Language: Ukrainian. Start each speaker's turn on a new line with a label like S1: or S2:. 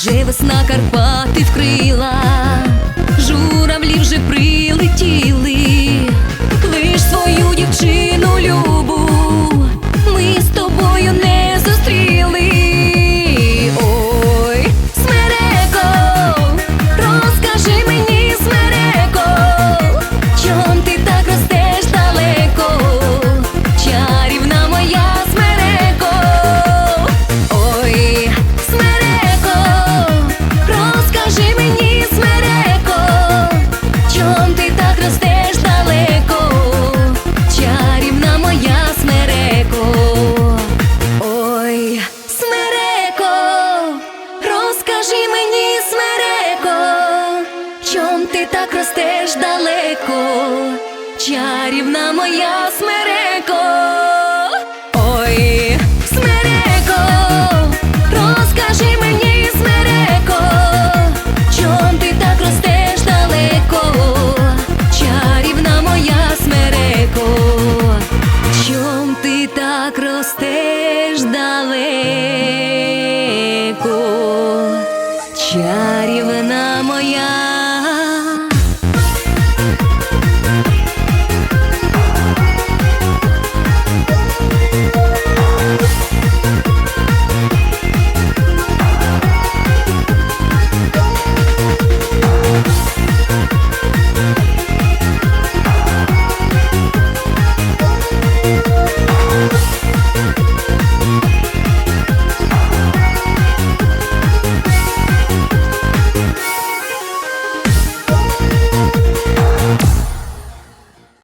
S1: вже весна Карпати вкрила, журавлі вже прилетіли, лиш свою дівчину Скажи мені, смереко, чом ти так ростеш далеко, чарівна моя смереко, ой, смереко. чарівна моя.